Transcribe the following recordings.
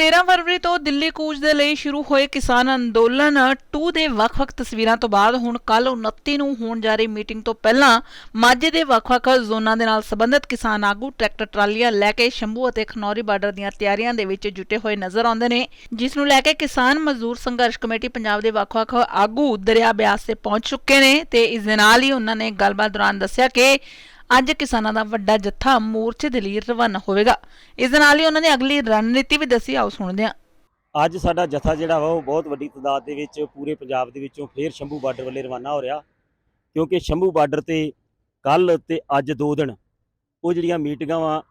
13 ਫਰਵਰੀ ਤੋਂ ਦਿੱਲੀ ਕੂਚ ਦੇ ਲਈ ਸ਼ੁਰੂ ਹੋਏ ਕਿਸਾਨ ਅੰਦੋਲਨ 2 ਦੇ ਵੱਖ-ਵੱਖ ਤਸਵੀਰਾਂ ਤੋਂ ਬਾਅਦ ਹੁਣ ਕੱਲ 29 ਨੂੰ ਹੋਣ ਜਾ ਰਹੀ ਮੀਟਿੰਗ ਤੋਂ ਪਹਿਲਾਂ ਮਾਝੇ ਦੇ ਵੱਖ-ਵੱਖ ਜ਼ੋਨਾਂ ਦੇ ਨਾਲ ਸੰਬੰਧਿਤ ਕਿਸਾਨ ਆਗੂ, ਟਰੈਕਟਰ, ਟਰਾਲੀਆਂ ਲੈ ਕੇ ਸ਼ੰਭੂ ਅਤੇ ਖਨੌਰੀ ਬਾਰਡਰ ਦੀਆਂ ਤਿਆਰੀਆਂ ਦੇ ਵਿੱਚ ਜੁਟੇ ਹੋਏ ਨਜ਼ਰ ਆਉਂਦੇ ਨੇ, ਜਿਸ ਨੂੰ ਲੈ ਕੇ ਕਿਸਾਨ ਮਜ਼ਦੂਰ ਸੰਘਰਸ਼ ਕਮੇਟੀ ਪੰਜਾਬ ਦੇ ਵੱਖ-ਵੱਖ ਆਗੂ ਦਰਿਆ ਬਿਆਸ ਤੇ ਪਹੁੰਚ ਚੁੱਕੇ ਨੇ ਤੇ ਇਸ ਦੇ ਨਾਲ ਹੀ ਉਹਨਾਂ ਨੇ ਗੱਲਬਾਤ ਦੌਰਾਨ ਦੱਸਿਆ ਕਿ ਅੱਜ ਕਿਸਾਨਾਂ ਦਾ ਵੱਡਾ ਜੱਥਾ ਮੋਰਚੇ ਦੇ ਲਈ ਰਵਾਨਾ ਹੋਵੇਗਾ। ਇਸ ਦੇ ਨਾਲ ਹੀ ਉਹਨਾਂ ਨੇ ਅਗਲੀ ਰਣਨੀਤੀ ਵੀ ਦੱਸੀ, ਆਓ ਸੁਣਦੇ ਹਾਂ। ਅੱਜ ਸਾਡਾ ਜਥਾ ਜਿਹੜਾ ਵਾ, ਉਹ ਬਹੁਤ ਵੱਡੀ ਤਾਦਾਦ ਦੇ ਵਿੱਚ ਪੂਰੇ ਪੰਜਾਬ ਦੇ ਵਿੱਚੋਂ ਫੇਰ ਸ਼ੰਭੂ ਬਾਰਡਰ ਵੱਲੇ ਰਵਾਨਾ ਹੋ ਰਿਹਾ। ਕਿਉਂਕਿ ਸ਼ੰਭੂ ਬਾਰਡਰ ਤੇ ਕੱਲ ਤੇ ਅੱਜ ਦੋ ਦਿਨ ਉਹ ਜਿਹੜੀਆਂ ਮੀਟਿੰਗਾਂ ਵਾ,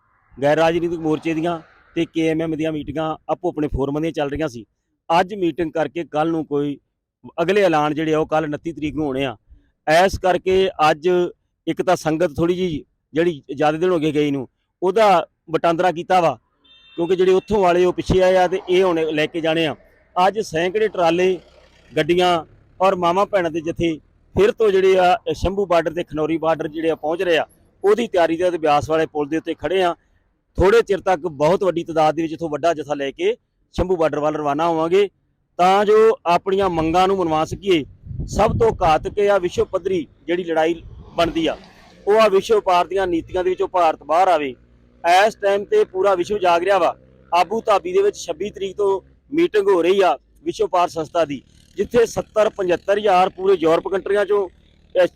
ਗੈਰ ਰਾਜਨੀਤਿਕ ਮੋਰਚੇ ਦੀਆਂ ਤੇ ਕੇਐਮਐਮ ਦੀਆਂ ਮੀਟਿੰਗਾਂ ਆਪੋ ਆਪਣੇ ਫੋਰਮਾਂ ਦੀਆਂ ਚੱਲ ਰਹੀਆਂ ਸੀ। ਅੱਜ ਮੀਟਿੰਗ ਕਰਕੇ ਕੱਲ ਨੂੰ ਕੋਈ ਅਗਲੇ ਐਲਾਨ ਜਿਹੜੇ ਆ, ਉਹ ਕੱਲ 29 ਤਰੀਕ ਨੂੰ ਹੋਣੇ ਆ। ਐਸ ਕਰਕੇ ਅੱਜ ਇੱਕ ਤਾਂ ਸੰਗਤ ਥੋੜੀ ਜੀ ਜਿਹੜੀ ਜ਼ਿਆਦਾ ਦਿਨ ਹੋ ਗਏ ਗਈ ਨੂੰ, ਉਹਦਾ ਵਟਾਂਦਰਾ ਕੀਤਾ ਵਾ, ਕਿਉਂਕਿ ਜਿਹੜੇ ਉੱਥੋਂ ਵਾਲੇ ਉਹ ਪਿੱਛੇ ਆਏ ਆ ਤੇ ਇਹ ਹੁਣ ਲੈ ਕੇ ਜਾਣੇ ਆ। ਅੱਜ ਸੈਂਕੜੇ ਟਰਾਲੇ, ਗੱਡੀਆਂ ਔਰ ਮਾਮਾ ਭੈਣਾਂ ਦੇ ਜਥੇ ਫਿਰ ਤੋਂ ਜਿਹੜੇ ਆ ਸ਼ੰਭੂ ਬਾਰਡਰ ਤੇ ਖਨੌਰੀ ਬਾਰਡਰ ਜਿਹੜੇ ਆ ਪਹੁੰਚ ਰਹੇ ਆ, ਉਹਦੀ ਤਿਆਰੀ ਦੇ ਤੇ ਬਿਆਸ ਵਾਲੇ ਪੁਲ ਦੇ ਉੱਤੇ ਖੜੇ ਆ। ਥੋੜੇ ਚਿਰ ਤੱਕ ਬਹੁਤ ਵੱਡੀ ਤਾਦਾਦ ਦੇ ਵਿੱਚ ਇਥੋਂ ਵੱਡਾ ਜਥਾ ਲੈ ਕੇ ਸ਼ੰਭੂ ਬਾਰਡਰ ਵੱਲ ਰਵਾਨਾ ਹੋਵਾਂਗੇ। ਤਾਂ ਜੋ ਆਪਣੀਆਂ ਮੰਗਾਂ ਨੂੰ ਮਨਵਾ ਸਕੀਏ। ਸਭ ਤੋਂ ਘਾਤਕ ਆ ਵਿਸ਼ਵ ਪੱਧਰੀ ਜਿਹੜੀ ਲੜਾਈ ਬਣਦੀ ਆ। ਉਹ ਆ ਵਿਸ਼ਵ ਵਪਾਰ ਦੀਆਂ ਨੀਤੀਆਂ ਦੇ ਵਿੱਚੋਂ ਭਾਰਤ ਬਾਹਰ ਆਵੇ। ਇਸ ਟਾਈਮ ਤੇ ਪੂਰਾ ਵਿਸ਼ਵ ਜਾਗ ਰਿਹਾ ਵਾ। ਆਬੂ ਧਾਬੀ ਦੇ ਵਿੱਚ 26 ਤਰੀਕ ਤੋਂ ਮੀਟਿੰਗ ਹੋ ਰਹੀ ਆ ਵਿਸ਼ਵ ਵਪਾਰ ਸੰਸਥਾ ਦੀ, ਜਿੱਥੇ 70 75 ਹਜ਼ਾਰ ਪੂਰੇ ਯੂਰਪ ਕੰਟਰੀਆਂ ਚੋਂ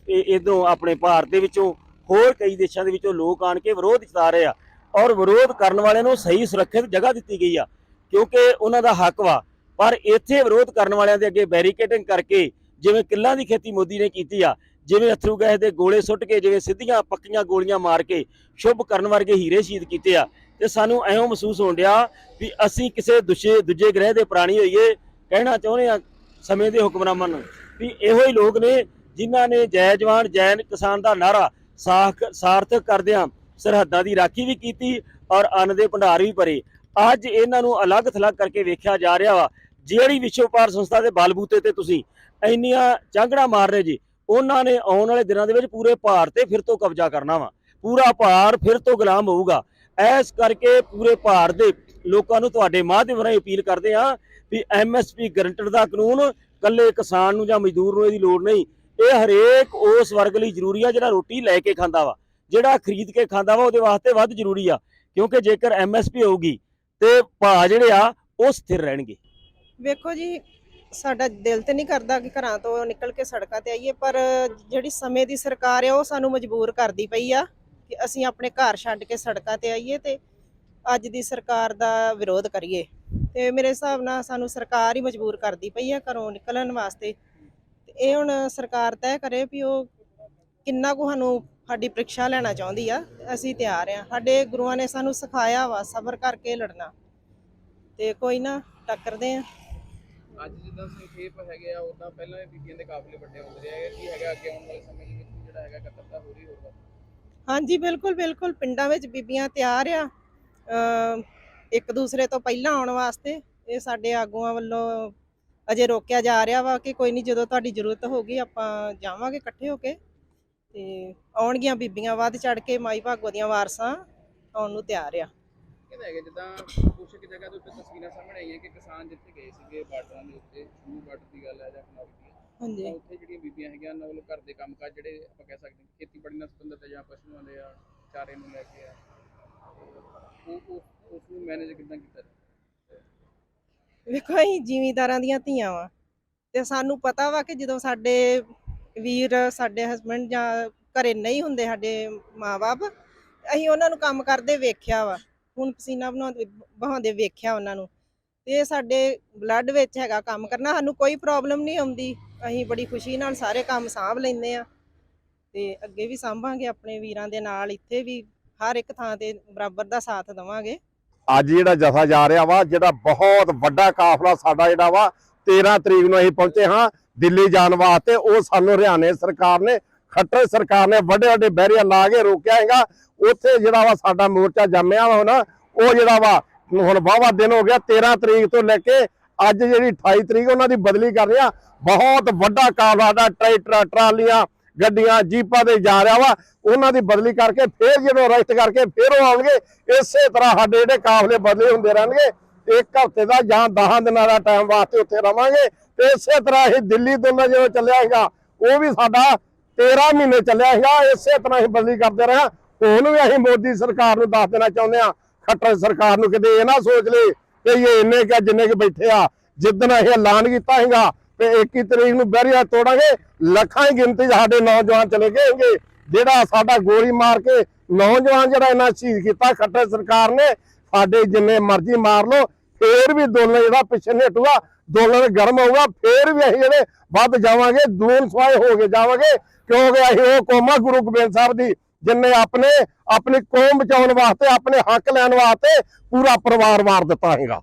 ਇਦੋਂ ਆਪਣੇ ਭਾਰਤ ਦੇ ਵਿੱਚੋਂ ਹੋਰ ਕਈ ਦੇਸ਼ਾਂ ਦੇ ਵਿੱਚੋਂ ਲੋਕ ਆਣ ਕੇ ਵਿਰੋਧ ਜਤਾ ਰਹੇ ਆ। ਔਰ ਵਿਰੋਧ ਕਰਨ ਵਾਲਿਆਂ ਨੂੰ ਸਹੀ ਸੁਰੱਖਿਅਤ ਜਗ੍ਹਾ ਦਿੱਤੀ ਗਈ ਆ, ਕਿਉਂਕਿ ਉਹਨਾਂ ਦਾ ਹੱਕ ਵਾ। ਪਰ ਇੱਥੇ ਵਿਰੋਧ ਕਰਨ ਵਾਲਿਆਂ ਦੇ ਅੱਗੇ ਬੈਰੀਕੇਡਿੰਗ ਕਰਕੇ, ਜਿਵੇਂ ਕਿੱਲਾਂ ਦੀ ਖੇਤੀ ਮੋਦੀ ਨੇ ਕੀਤੀ ਆ ਜਿਵੇਂ ਅਥਰੂ ਗੈਸ ਦੇ ਗੋਲੇ ਸੁੱਟ ਕੇ, ਜਿਵੇਂ ਸਿੱਧੀਆਂ ਪੱਕੀਆਂ ਗੋਲੀਆਂ ਮਾਰ ਕੇ ਸ਼ੁਭ ਕਰਨ ਵਰਗੇ ਹੀਰੇ ਸ਼ਹੀਦ ਕੀਤੇ ਆ। ਤੇ ਸਾਨੂੰ ਐਵੇਂ ਮਹਿਸੂਸ ਹੋਣ ਡਿਆ ਵੀ ਅਸੀਂ ਕਿਸੇ ਦੂਜੇ ਦੂਜੇ ਗ੍ਰਹਿ ਦੇ ਪ੍ਰਾਣੀ ਹੋਈਏ, ਕਹਿਣਾ ਚਾਹੁੰਦੇ ਆ ਸਮੇਂ ਦੇ ਹੁਕਮਰਾਨਾਂ ਨੂੰ ਵੀ ਇਹੋ ਹੀ ਲੋਕ ਨੇ ਜਿਨ੍ਹਾਂ ਨੇ ਜੈ ਜਵਾਨ ਜੈਨ ਕਿਸਾਨ ਦਾ ਨਾਰਾ ਸਾਖ, ਸਾਰਥਕ ਕਰਦਿਆਂ ਸਰਹੱਦਾਂ ਦੀ ਰਾਖੀ ਵੀ ਕੀਤੀ ਔਰ ਅੰਨ ਦੇ ਭੰਡਾਰ ਵੀ ਭਰੇ। ਅੱਜ ਇਹਨਾਂ ਨੂੰ ਅਲੱਗ ਥਲੱਗ ਕਰਕੇ ਵੇਖਿਆ ਜਾ ਰਿਹਾ ਵਾ। ਜਿਹੜੀ ਵਿਸ਼ਵ ਵਪਾਰ ਸੰਸਥਾ ਦੇ ਬਲਬੂਤੇ ਤੇ ਤੁਸੀਂ ਇੰਨੀਆਂ ਚਾਂਗੜਾ ਮਾਰ ਰਹੇ ਜੀ ਉਹਨਾਂ ਨੇ ਆਉਣ ਵਾਲੇ ਦਿਨਾਂ ਦੇ ਵਿੱਚ ਪੂਰੇ ਭਾਰਤ ਤੇ ਫਿਰ ਤੋਂ ਕਬਜ਼ਾ ਕਰਨਾ ਵਾ। ਪੂਰਾ ਭਾਰ ਫਿਰ ਤੋਂ ਗੁਲਾਮ ਹੋਊਗਾ। ਐਸ ਕਰਕੇ ਪੂਰੇ ਭਾਰਤ ਦੇ ਲੋਕਾਂ ਨੂੰ ਤੁਹਾਡੇ ਮਾਧਿਅਮ ਰਾਹੀਂ ਅਪੀਲ ਕਰਦੇ ਆ ਵੀ ਐਮਐਸਪੀ ਗਰੰਟਡ ਦਾ ਕਾਨੂੰਨ ਕੱਲੇ ਕਿਸਾਨ ਨੂੰ ਜਾਂ ਮਜ਼ਦੂਰ ਨੂੰ ਇਹਦੀ ਲੋੜ ਨਹੀਂ। ਇਹ ਹਰੇਕ ਉਸ ਵਰਗ ਲਈ ਜ਼ਰੂਰੀ ਆ ਜਿਹੜਾ ਰੋਟੀ ਲੈ ਕੇ ਖਾਂਦਾ ਵਾ। ਜਿਹੜਾ ਖਰੀਦ ਕੇ ਖਾਂਦਾ ਵਾ, ਉਹਦੇ ਵਾਸਤੇ ਵੱਧ ਜ਼ਰੂਰੀ ਆ। ਕਿਉਂਕਿ ਜੇਕਰ ਐਮਐਸਪੀ ਹੋਊਗੀ ਤੇ ਭਾਅ ਜਿਹੜੇ ਆ, ਉਹ ਸਥਿਰ ਰਹਿਣਗੇ। ਵੇਖੋ ਜੀ ਸਾਡਾ ਦਿਲ ਤੇ ਨਹੀਂ ਕਰਦਾ ਕਿ ਘਰਾਂ ਤੋਂ ਨਿਕਲ ਕੇ ਸੜਕਾਂ ਤੇ ਆਈਏ, ਪਰ ਜਿਹੜੀ ਸਮੇਂ ਦੀ ਸਰਕਾਰ ਹੈ ਉਹ ਸਾਨੂੰ ਮਜਬੂਰ ਕਰਦੀ ਪਈ ਆ ਕਿ ਅਸੀਂ ਆਪਣੇ ਘਰ ਛੱਡ ਕੇ ਸੜਕਾਂ ਤੇ ਆਈਏ ਤੇ ਅੱਜ ਦੀ ਸਰਕਾਰ ਦਾ ਵਿਰੋਧ ਕਰੀਏ। ਤੇ ਮੇਰੇ ਹਿਸਾਬ ਨਾਲ ਸਾਨੂੰ ਸਰਕਾਰ ਹੀ ਮਜਬੂਰ ਕਰਦੀ ਪਈ ਆ ਘਰੋਂ ਨਿਕਲਣ ਵਾਸਤੇ। ਤੇ ਇਹ ਹੁਣ ਸਰਕਾਰ ਤੈਅ ਕਰੇ ਵੀ ਉਹ ਕਿੰਨਾ ਕੁ ਸਾਨੂੰ ਸਾਡੀ ਪ੍ਰੀਖਿਆ ਲੈਣਾ ਚਾਹੁੰਦੀ ਆ। ਅਸੀਂ ਤਿਆਰ ਆ। ਸਾਡੇ ਗੁਰੂਆਂ ਨੇ ਸਾਨੂੰ ਸਿਖਾਇਆ ਵਾ, ਸਬਰ ਕਰਕੇ ਲੜਨਾ। ਤੇ ਕੋਈ ਨਾ, ਟੱਕਰਦੇ ਆ। ਅੱਜ ਜਿੱਦਾਂ ਸੰਖੇਪ ਹੈਗੇ ਆ ਉਦਾਂ ਪਹਿਲਾਂ ਵੀ ਬੀਬੀਆਂ ਦੇ ਕਾਫਲੇ ਵੱਡੇ ਹੁੰਦੇ ਰਹੇ ਕੀ ਹੈਗਾ ਅੱਗੇ ਆਉਣ ਵਾਲੇ ਸਮੇਂ ਦੇ ਵਿੱਚ ਵੀ ਜਿਹੜਾ ਹੈਗਾ ਇਕੱਤਰਤਾ ਹੋ ਰਹੀ ਹੋਊਗਾ। ਹਾਂਜੀ, ਬਿਲਕੁਲ ਬਿਲਕੁਲ, ਪਿੰਡਾਂ ਵਿੱਚ ਬੀਬੀਆਂ ਤਿਆਰ ਆ। ਅਮ, ਇੱਕ ਦੂਸਰੇ ਤੋਂ ਪਹਿਲਾਂ ਆਉਣ ਵਾਸਤੇ ਇਹ ਸਾਡੇ ਆਗੂਆਂ ਵੱਲੋਂ ਅਜੇ ਰੋਕਿਆ ਜਾ ਰਿਹਾ ਵਾ ਕਿ ਕੋਈ ਨਹੀਂ, ਜਦੋਂ ਤੁਹਾਡੀ ਜ਼ਰੂਰਤ ਹੋਗੀ ਆਪਾਂ ਜਾਵਾਂਗੇ ਇਕੱਠੇ ਹੋ ਕੇ। ਤੇ ਆਉਣਗੀਆਂ ਬੀਬੀਆਂ ਵੱਧ ਚੜ ਕੇ ਮਾਈ ਭਾਗੋ ਦੀਆਂ ਵਾਰਸਾਂ ਆਉਣ ਨੂੰ ਤਿਆਰ ਆ। ਕਿਹਦਾ ਹੈਗਾ ਜਿੱਦਾਂ ਕੁਛ ਇੱਕ ਜਗ੍ਹਾ ਦੇ ਉੱਤੇ ਤਸਵੀਰਾਂ ਸਾਹਮਣੇ ਆਈਆਂ ਕਿ ਕਿਸਾਨ ਜਿੱਥੇ ਗਏ ਸੀਗੇ ਬਾਰਡਰਾਂ ਦੇ ਉੱਤੇ ਸ਼ੁਰੂ ਬਾਰਡਰ ਦੀ ਗੱਲ ਹੈ ਜਾਂ ਖਨੌਰੀ ਦੀ ਹਾਂਜੀ ਤਾਂ ਉੱਥੇ ਜਿਹੜੀਆਂ ਬੀਬੀਆਂ ਹੈਗੀਆਂ ਉਹਨਾਂ ਵੱਲੋਂ ਘਰ ਦੇ ਕੰਮਕਾਜ ਜਿਹੜੇ ਆਪਾਂ ਕਹਿ ਸਕਦੇ ਹਾਂ ਖੇਤੀਬਾੜੀ ਨਾਲ ਸੰਬੰਧਿਤ ਹੈ ਜਾਂ ਪਸ਼ੂਆਂ ਦੇ ਆ ਚਾਰੇ ਨੂੰ ਲੈ ਕੇ ਆ ਉਹ ਉਹ ਉਸ ਨੂੰ ਮੈਨੇਜ ਕਿੱਦਾਂ ਕੀਤਾ ਜਾਵੇ? ਵੇਖੋ ਅਸੀਂ ਜ਼ਿਮੀਂਦਾਰਾਂ ਦੀਆਂ ਧੀਆਂ ਵਾ ਤੇ ਸਾਨੂੰ ਪਤਾ ਵਾ ਕਿ ਜਦੋਂ ਸਾਡੇ ਵੀਰ ਸਾਡੇ ਹਸਬੰਡ ਜਾਂ ਘਰੇ ਨਹੀਂ ਹੁੰਦੇ ਸਾਡੇ ਮਾਪੇ ਅਸੀਂ ਉਹਨਾਂ ਨੂੰ ਕੰਮ ਕਰਦੇ ਵੇਖਿਆ ਵਾ ਹੁਣ ਪਸੀਨਾ ਬਣਾਉਂਦੇ ਬਹਾਉਂਦੇ ਵੇਖਿਆ ਉਹਨਾਂ ਨੂੰ। ਤੇ ਸਾਡੇ ਬਲੱਡ ਵਿੱਚ ਹੈਗਾ ਕੰਮ ਕਰਨਾ, ਸਾਨੂੰ ਕੋਈ ਪ੍ਰੋਬਲਮ ਨਹੀਂ ਆਉਂਦੀ। ਅਸੀਂ ਬੜੀ ਖੁਸ਼ੀ ਨਾਲ ਸਾਰੇ ਕੰਮ ਸਾਂਭ ਲੈਂਦੇ ਆ ਤੇ ਅੱਗੇ ਵੀ ਸਾਂਭਾਂਗੇ, ਆਪਣੇ ਵੀਰਾਂ ਦੇ ਨਾਲ ਇੱਥੇ ਵੀ ਹਰ ਇੱਕ ਥਾਂ ਤੇ ਬਰਾਬਰ ਦਾ ਸਾਥ ਦੇਵਾਂਗੇ। ਅੱਜ ਜਿਹੜਾ ਜਥਾ ਜਾ ਰਿਹਾ ਵਾ, ਜਿਹੜਾ ਬਹੁਤ ਵੱਡਾ ਕਾਫਲਾ ਸਾਡਾ ਜਿਹੜਾ ਵਾ 13 ਤਰੀਕ ਨੂੰ ਅਸੀਂ ਪਹੁੰਚੇ ਹਾਂ ਦਿੱਲੀ ਜਾਣ ਵਾਸਤੇ। ਉਹ ਸਾਨੂੰ ਹਰਿਆਣੇ ਸਰਕਾਰ ਨੇ, ਖੱਟਰ ਸਰਕਾਰ ਨੇ ਵੱਡੇ ਵੱਡੇ ਬੈਰੀਅਰ ਲਾ ਕੇ ਰੋਕਿਆ ਹੈਗਾ। ਉੱਥੇ ਜਿਹੜਾ ਵਾ ਸਾਡਾ ਮੋਰਚਾ ਜੰਮਿਆ ਵਾ ਹੁਣ, ਉਹ ਜਿਹੜਾ ਵਾ ਹੁਣ ਵਾਵਾ ਦਿਨ ਹੋ ਗਿਆ 13 ਤਰੀਕ ਤੋਂ ਲੈ ਕੇ ਅੱਜ ਜਿਹੜੀ 28 ਤਰੀਕ ਉਹਨਾਂ ਦੀ ਬਦਲੀ ਕਰ ਰਿਹਾ। ਬਹੁਤ ਵੱਡਾ ਕਾਫਲਾ ਦਾ ਟਰੈਕਟਰ, ਟਰਾਲੀਆਂ, ਗੱਡੀਆਂ, ਜੀਪਾਂ ਤੇ ਜਾ ਰਿਹਾ ਵਾ। ਉਹਨਾਂ ਦੀ ਬਦਲੀ ਕਰਕੇ ਫੇਰ ਜਦੋਂ ਅਰੈਸਟ ਕਰਕੇ ਫੇਰ ਉਹ ਆਉਣਗੇ, ਇਸੇ ਤਰ੍ਹਾਂ ਸਾਡੇ ਜਿਹੜੇ ਕਾਫਲੇ ਬਦਲੇ ਹੁੰਦੇ ਰਹਿਣਗੇ। ਇੱਕ ਹਫ਼ਤੇ ਦਾ ਜਾਂ 10 ਦਿਨਾਂ ਦਾ ਟਾਈਮ ਵਾਸਤੇ ਉੱਥੇ ਰਵਾਂਗੇ। ਤੇ ਇਸੇ ਤਰ੍ਹਾਂ ਹੀ ਦਿੱਲੀ ਤੋਂ ਨਾ ਜਦੋਂ ਚੱਲਿਆ ਸੀਗਾ, ਉਹ ਵੀ ਸਾਡਾ 13 ਮਹੀਨੇ ਚੱਲਿਆ ਸੀਗਾ। ਇਸੇ ਤਰ੍ਹਾਂ ਹੀ ਬਦਲੀ ਕਰਦੇ ਰਹੇ। ਉਹਨੂੰ ਵੀ ਅਸੀਂ ਮੋਦੀ ਸਰਕਾਰ ਨੂੰ ਦੱਸ ਦੇਣਾ ਚਾਹੁੰਦੇ ਆ ਖੱਟਰ ਸਰਕਾਰ ਨੂੰ ਕਿਤੇ ਇਹ ਨਾ ਸੋਚ ਲਈ ਕਿ ਇਹ ਇੰਨੇ ਕਿ ਜਿੰਨੇ ਕਿ ਬੈਠੇ ਆ ਜਿੱਦਣ ਇਹ ਐਲਾਨ ਕੀਤਾ ਹੈਗਾ ਤੇ 21 ਤਰੀਕ ਨੂੰ ਬਹਿਰੀਆ ਤੋੜਾਂਗੇ, ਲੱਖਾਂ ਦੀ ਗਿਣਤੀ 'ਚ ਸਾਡੇ ਨੌਜਵਾਨ ਚਲੇ ਗਏ ਜਿਹੜਾ ਸਾਡਾ ਗੋਲੀ ਮਾਰ ਕੇ ਨੌਜਵਾਨ ਜਿਹੜਾ ਇਹਨਾਂ ਸ਼ਹੀਦ ਕੀਤਾ, ਖੱਟਰ ਸਰਕਾਰ ਨੇ, ਸਾਡੇ ਜਿੰਨੇ ਮਰਜ਼ੀ ਮਾਰ ਲਓ, ਫੇਰ ਵੀ ਦੋਲਨ ਜਿਹੜਾ ਪਿੱਛੇ ਨਹੀਂ ਹਟੂਗਾ ਦੋਲਨ ਗਰਮ ਹੋਊਗਾ, ਫੇਰ ਵੀ ਅਸੀਂ ਜਿਹੜੇ ਵੱਧ ਜਾਵਾਂਗੇ, ਦੂਨ ਸਵਾਏ ਹੋ ਕੇ ਜਾਵਾਂਗੇ, ਕਿਉਂਕਿ ਅਸੀਂ ਉਹ ਕੌਮਾ ਗੁਰੂ ਗੋਬਿੰਦ ਸਾਹਿਬ ਦੀ ਜਿਨਨੇ ਆਪਣੇ, ਆਪਣੀ ਕੌਮ ਬਚਾਉਣ ਵਾਸਤੇ, ਆਪਣੇ ਹੱਕ ਲੈਣ ਵਾਸਤੇ ਪੂਰਾ ਪਰਿਵਾਰ ਵਾਰ ਦਿੱਤਾ ਹੈਗਾ